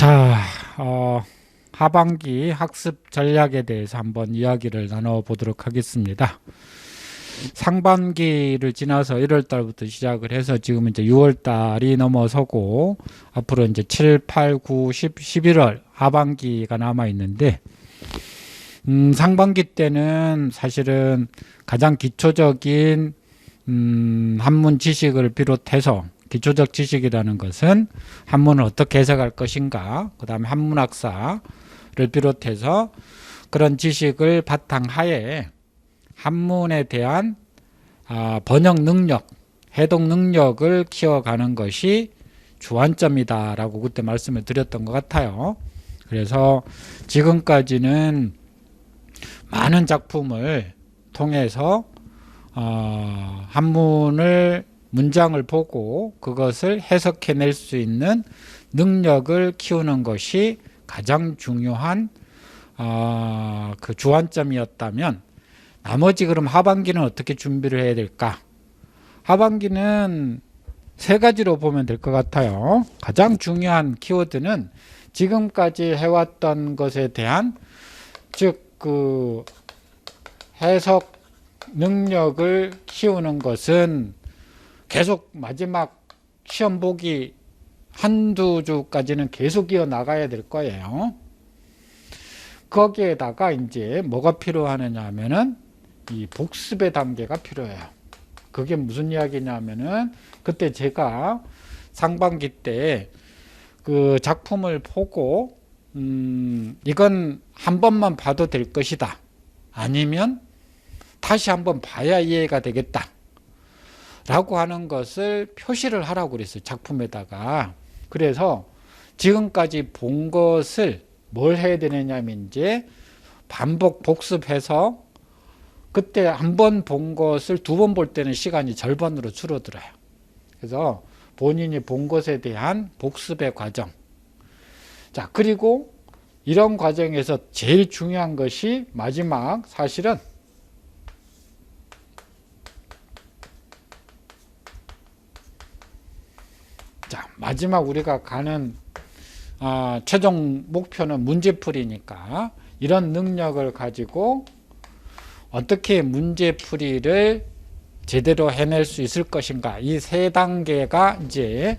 자, 어, 하반기 학습 전략에 대해서 한번 이야기를 나눠보도록 하겠습니다. 상반기를 지나서 1월 달부터 시작을 해서 지금 이제 6월 달이 넘어서고 앞으로 이제 7, 8, 9, 10, 11월 하반기가 남아 있는데 음, 상반기 때는 사실은 가장 기초적인 음, 한문 지식을 비롯해서 기초적 지식이라는 것은 한문을 어떻게 해석할 것인가, 그 다음에 한문학사를 비롯해서 그런 지식을 바탕하에 한문에 대한 아, 번역 능력, 해독 능력을 키워가는 것이 주안점이다라고 그때 말씀을 드렸던 것 같아요. 그래서 지금까지는 많은 작품을 통해서 어, 한문을 문장을 보고 그것을 해석해낼 수 있는 능력을 키우는 것이 가장 중요한 어, 그 주안점이었다면 나머지 그럼 하반기는 어떻게 준비를 해야 될까? 하반기는 세 가지로 보면 될 것 같아요. 가장 중요한 키워드는 지금까지 해왔던 것에 대한 즉 그 해석 능력을 키우는 것은 계속 마지막 시험 보기 한두 주까지는 계속 이어 나가야 될 거예요. 거기에다가 이제 뭐가 필요하느냐 하면은 이 복습의 단계가 필요해요. 그게 무슨 이야기냐면은 그때 제가 상반기 때 그 작품을 보고 음 이건 한 번만 봐도 될 것이다. 아니면 다시 한번 봐야 이해가 되겠다. 라고 하는 것을 표시를 하라고 그랬어요. 작품에다가. 그래서 지금까지 본 것을 뭘 해야 되느냐면 이제 반복 복습해서 그때 한 번 본 것을 두 번 볼 때는 시간이 절반으로 줄어들어요. 그래서 본인이 본 것에 대한 복습의 과정. 자, 그리고 이런 과정에서 제일 중요한 것이 마지막 사실은 자, 마지막 우리가 가는 아, 최종 목표는 문제풀이니까 이런 능력을 가지고 어떻게 문제풀이를 제대로 해낼 수 있을 것인가 이 세 단계가 이제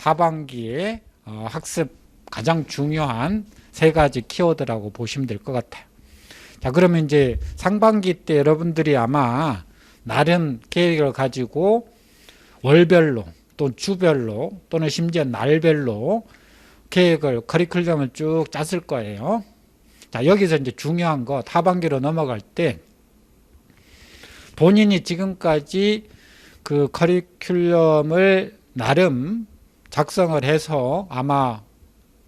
하반기에 어, 학습 가장 중요한 세 가지 키워드라고 보시면 될 것 같아요. 자 그러면 이제 상반기 때 여러분들이 아마 나름 계획을 가지고 월별로 또 주별로 또는 심지어 날별로 계획을 커리큘럼을 쭉 짰을 거예요. 자 여기서 이제 중요한 거 하반기로 넘어갈 때 본인이 지금까지 그 커리큘럼을 나름 작성을 해서 아마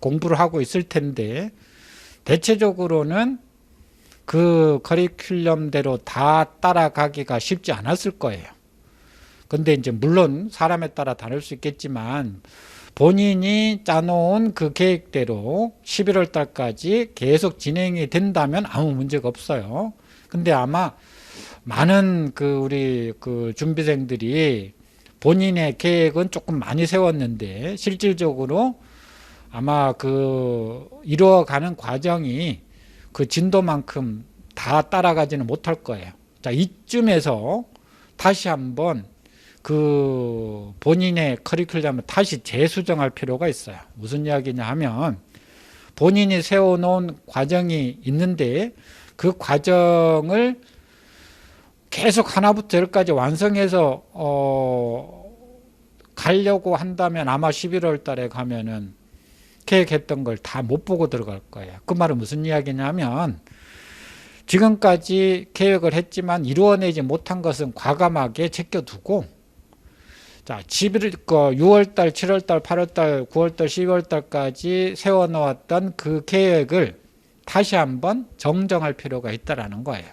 공부를 하고 있을 텐데 대체적으로는 그 커리큘럼대로 다 따라가기가 쉽지 않았을 거예요. 근데 이제 물론 사람에 따라 다를 수 있겠지만 본인이 짜놓은 그 계획대로 11월 달까지 계속 진행이 된다면 아무 문제가 없어요. 근데 아마 많은 그 우리 그 준비생들이 본인의 계획은 조금 많이 세웠는데 실질적으로 아마 그 이루어가는 과정이 그 진도만큼 다 따라가지는 못할 거예요. 자, 이쯤에서 다시 한번 그 본인의 커리큘럼을 다시 재수정할 필요가 있어요. 무슨 이야기냐 하면 본인이 세워놓은 과정이 있는데 그 과정을 계속 하나부터 열까지 완성해서 어 가려고 한다면 아마 11월 달에 가면은 계획했던 걸 다 못 보고 들어갈 거예요. 그 말은 무슨 이야기냐면 지금까지 계획을 했지만 이루어내지 못한 것은 과감하게 제껴두고 자, 11월, 6월달, 7월달, 8월달, 9월달, 12월달까지 세워놓았던 그 계획을 다시 한번 정정할 필요가 있다라는 거예요.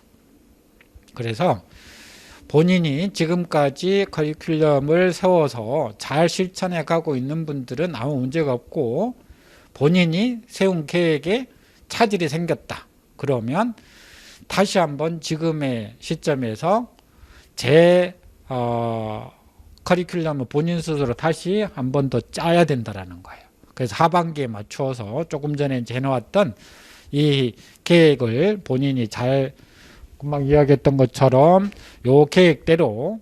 그래서 본인이 지금까지 커리큘럼을 세워서 잘 실천해 가고 있는 분들은 아무 문제가 없고 본인이 세운 계획에 차질이 생겼다. 그러면 다시 한번 지금의 시점에서 제 어, 커리큘럼을 본인 스스로 다시 한 번 더 짜야 된다라는 거예요. 그래서 하반기에 맞추어서 조금 전에 해놓았던 이 계획을 본인이 잘 금방 이야기했던 것처럼 요 계획대로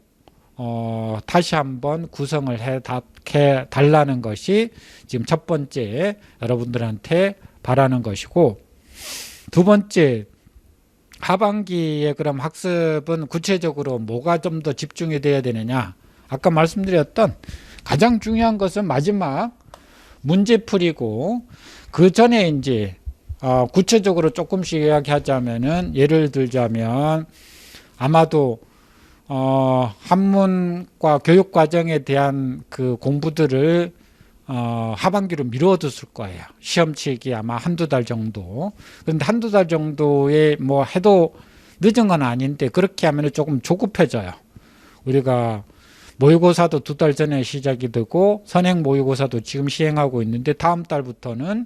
어, 다시 한번 구성을 해, 다, 해 달라는 것이 지금 첫 번째 여러분들한테 바라는 것이고 두 번째 하반기에 그럼 학습은 구체적으로 뭐가 좀 더 집중이 돼야 되느냐 아까 말씀드렸던 가장 중요한 것은 마지막 문제 풀이고 그 전에 이제 어, 구체적으로 조금씩 이야기하자면은 예를 들자면 아마도 어, 한문과 교육 과정에 대한 그 공부들을 어, 하반기로 미뤄뒀을 거예요. 시험 치기 아마 한두 달 정도. 그런데 한두 달 정도에 뭐 해도 늦은 건 아닌데 그렇게 하면 조금 조급해져요. 우리가 모의고사도 두 달 전에 시작이 되고 선행 모의고사도 지금 시행하고 있는데 다음 달부터는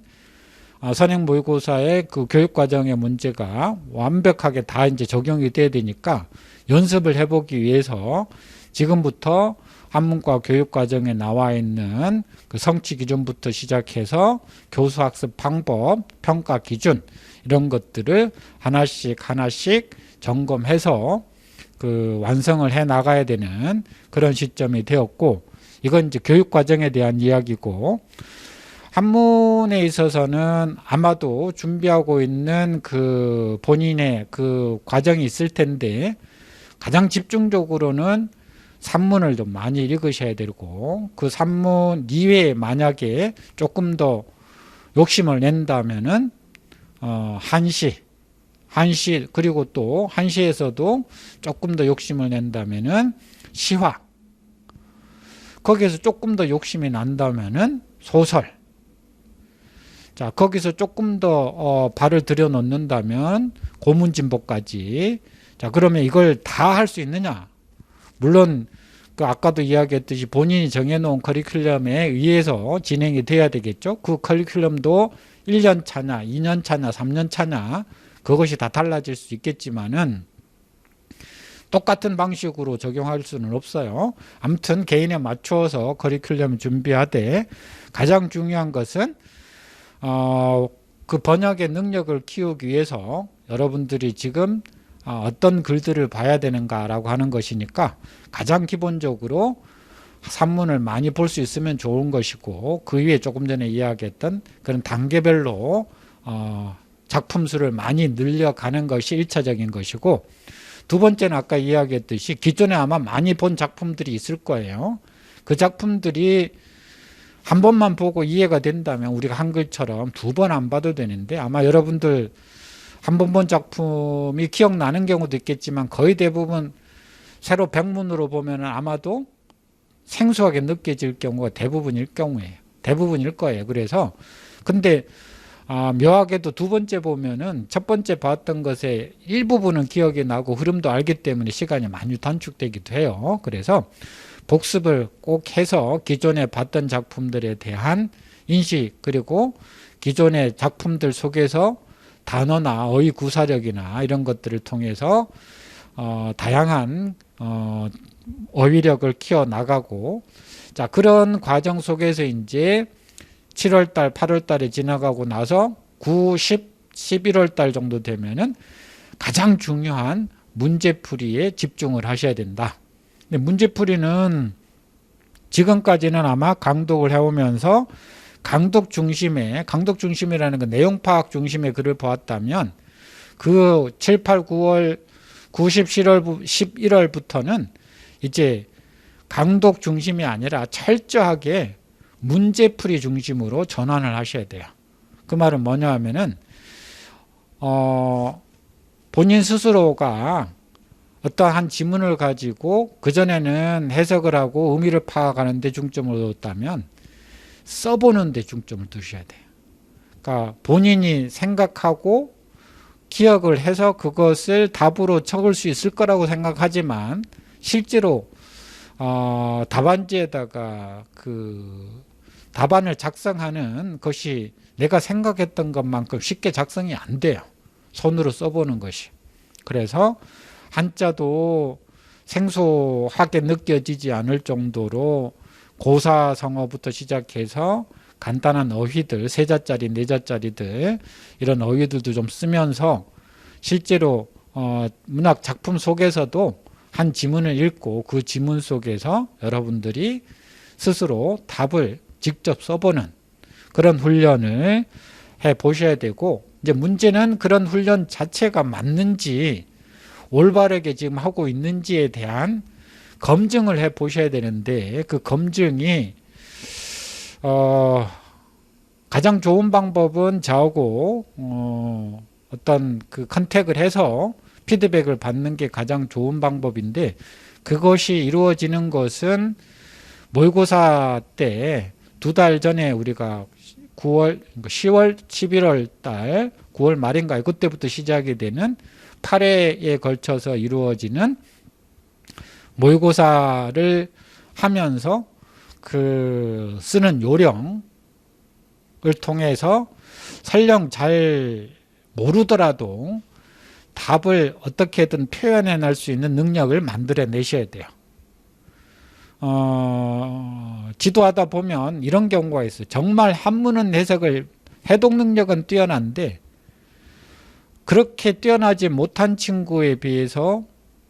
아, 선행 모의고사의 그 교육 과정의 문제가 완벽하게 다 이제 적용이 돼야 되니까 연습을 해보기 위해서 지금부터 한문과 교육 과정에 나와 있는 그 성취 기준부터 시작해서 교수 학습 방법, 평가 기준 이런 것들을 하나씩 하나씩 점검해서 그 완성을 해 나가야 되는 그런 시점이 되었고 이건 이제 교육 과정에 대한 이야기고 한문에 있어서는 아마도 준비하고 있는 그 본인의 그 과정이 있을 텐데 가장 집중적으로는 산문을 좀 많이 읽으셔야 되고 그 산문 이외에 만약에 조금 더 욕심을 낸다면은 어 한시 한시 그리고 또 한시에서도 조금 더 욕심을 낸다면은 시화. 거기에서 조금 더 욕심이 난다면은 소설. 자 거기서 조금 더 어, 발을 들여 놓는다면 고문진보까지. 자 그러면 이걸 다 할 수 있느냐? 물론 그 아까도 이야기했듯이 본인이 정해놓은 커리큘럼에 의해서 진행이 돼야 되겠죠? 그 커리큘럼도 1년 차냐 2년 차냐 3년 차냐 그것이 다 달라질 수 있겠지만은 똑같은 방식으로 적용할 수는 없어요. 아무튼 개인에 맞추어서 커리큘럼 준비하되 가장 중요한 것은 어, 그 번역의 능력을 키우기 위해서 여러분들이 지금 어, 어떤 글들을 봐야 되는가라고 하는 것이니까 가장 기본적으로 산문을 많이 볼 수 있으면 좋은 것이고 그 위에 조금 전에 이야기했던 그런 단계별로 어, 작품 수를 많이 늘려가는 것이 일차적인 것이고 두 번째는 아까 이야기했듯이 기존에 아마 많이 본 작품들이 있을 거예요. 그 작품들이 한 번만 보고 이해가 된다면 우리가 한글처럼 두 번 안 봐도 되는데 아마 여러분들 한 번 본 작품이 기억나는 경우도 있겠지만 거의 대부분 새로 백문으로 보면 아마도 생소하게 느껴질 경우가 대부분일 경우에요. 대부분일 거예요. 그래서 근데 아, 묘하게도 두 번째 보면은 첫 번째 봤던 것의 일부분은 기억이 나고 흐름도 알기 때문에 시간이 많이 단축되기도 해요. 그래서 복습을 꼭 해서 기존에 봤던 작품들에 대한 인식 그리고 기존의 작품들 속에서 단어나 어휘 구사력이나 이런 것들을 통해서 어, 다양한 어, 어휘력을 키워 나가고 자 그런 과정 속에서 이제 7월 달, 8월 달에 지나가고 나서 9, 10, 11월 달 정도 되면은 가장 중요한 문제풀이에 집중을 하셔야 된다. 근데 문제풀이는 지금까지는 아마 강독을 해오면서 강독 중심의 강독 중심이라는 건 내용 파악 중심의 글을 보았다면 그 7, 8, 9월 90, 10월, 11월부터는 이제 강독 중심이 아니라 철저하게 문제풀이 중심으로 전환을 하셔야 돼요. 그 말은 뭐냐 하면은 어 본인 스스로가 어떠한 지문을 가지고 그전에는 해석을 하고 의미를 파악하는 데 중점을 뒀다면 써보는 데 중점을 두셔야 돼요. 그러니까 본인이 생각하고 기억을 해서 그것을 답으로 적을 수 있을 거라고 생각하지만 실제로 어, 답안지에다가 그 답안을 작성하는 것이 내가 생각했던 것만큼 쉽게 작성이 안 돼요. 손으로 써보는 것이. 그래서 한자도 생소하게 느껴지지 않을 정도로 고사성어부터 시작해서 간단한 어휘들 세 자짜리 네 자짜리들 이런 어휘들도 좀 쓰면서 실제로 어, 문학 작품 속에서도 한 지문을 읽고 그 지문 속에서 여러분들이 스스로 답을 직접 써보는 그런 훈련을 해 보셔야 되고 이제 문제는 그런 훈련 자체가 맞는지 올바르게 지금 하고 있는지에 대한 검증을 해 보셔야 되는데 그 검증이 어 가장 좋은 방법은 저하고 어 어떤 그 컨택을 해서 피드백을 받는 게 가장 좋은 방법인데 그것이 이루어지는 것은 모의고사 때 두 달 전에 우리가 9월, 10월, 11월 달, 9월 말인가요? 그때부터 시작이 되는 8회에 걸쳐서 이루어지는 모의고사를 하면서 그 쓰는 요령을 통해서 설령 잘 모르더라도 답을 어떻게든 표현해 낼 수 있는 능력을 만들어 내셔야 돼요. 어, 지도하다 보면 이런 경우가 있어요. 정말 한문은 해석을 해독 능력은 뛰어난데 그렇게 뛰어나지 못한 친구에 비해서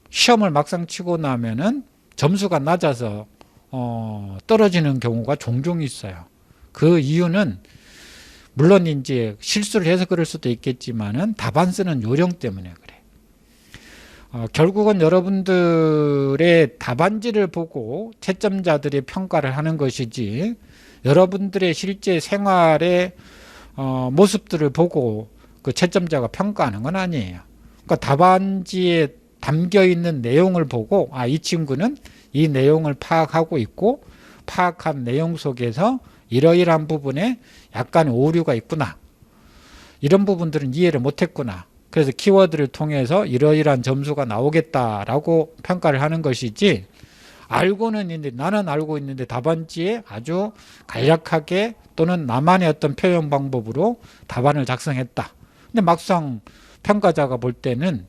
시험을 막상 치고 나면은 점수가 낮아서 어, 떨어지는 경우가 종종 있어요. 그 이유는 물론 이제 실수를 해서 그럴 수도 있겠지만은 답안 쓰는 요령 때문에 그래. 어, 결국은 여러분들의 답안지를 보고 채점자들이 평가를 하는 것이지 여러분들의 실제 생활의 어, 모습들을 보고 그 채점자가 평가하는 건 아니에요. 그러니까 답안지에 담겨 있는 내용을 보고 아 이 친구는 이 내용을 파악하고 있고 파악한 내용 속에서 이러이러한 부분에 약간 오류가 있구나. 이런 부분들은 이해를 못했구나. 그래서 키워드를 통해서 이러이러한 점수가 나오겠다라고 평가를 하는 것이지 알고는 있는데 나는 알고 있는데 답안지에 아주 간략하게 또는 나만의 어떤 표현 방법으로 답안을 작성했다. 근데 막상 평가자가 볼 때는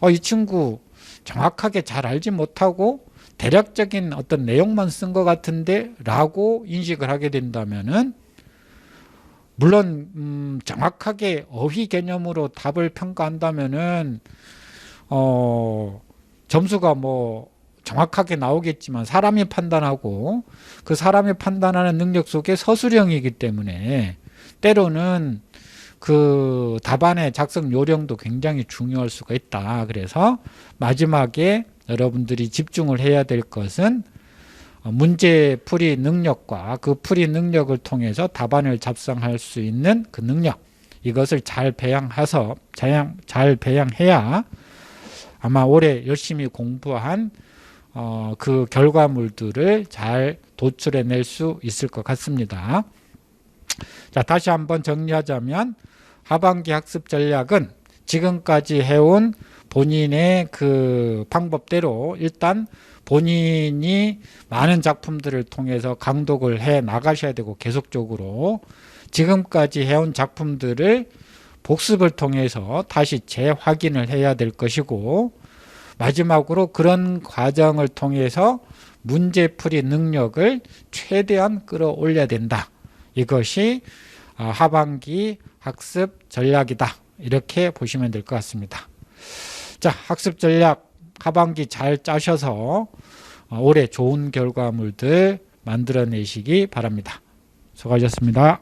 어, 이 친구 정확하게 잘 알지 못하고 대략적인 어떤 내용만 쓴 것 같은데 라고 인식을 하게 된다면은 물론 음, 정확하게 어휘 개념으로 답을 평가한다면은 어 점수가 뭐 정확하게 나오겠지만 사람이 판단하고 그 사람이 판단하는 능력 속에 서술형이기 때문에 때로는 그 답안의 작성 요령도 굉장히 중요할 수가 있다. 그래서 마지막에 여러분들이 집중을 해야 될 것은 어, 문제 풀이 능력과 그 풀이 능력을 통해서 답안을 작성할 수 있는 그 능력 이것을 잘 배양해서 잘 배양해야 아마 올해 열심히 공부한 어, 그 결과물들을 잘 도출해 낼 수 있을 것 같습니다. 자, 다시 한번 정리하자면 하반기 학습 전략은 지금까지 해온 본인의 그 방법대로 일단 본인이 많은 작품들을 통해서 강독을 해 나가셔야 되고 계속적으로 지금까지 해온 작품들을 복습을 통해서 다시 재확인을 해야 될 것이고 마지막으로 그런 과정을 통해서 문제풀이 능력을 최대한 끌어올려야 된다. 이것이 아, 하반기 학습 전략이다. 이렇게 보시면 될 것 같습니다. 자, 학습 전략 하반기 잘 짜셔서 어, 올해 좋은 결과물들 만들어내시기 바랍니다. 수고하셨습니다.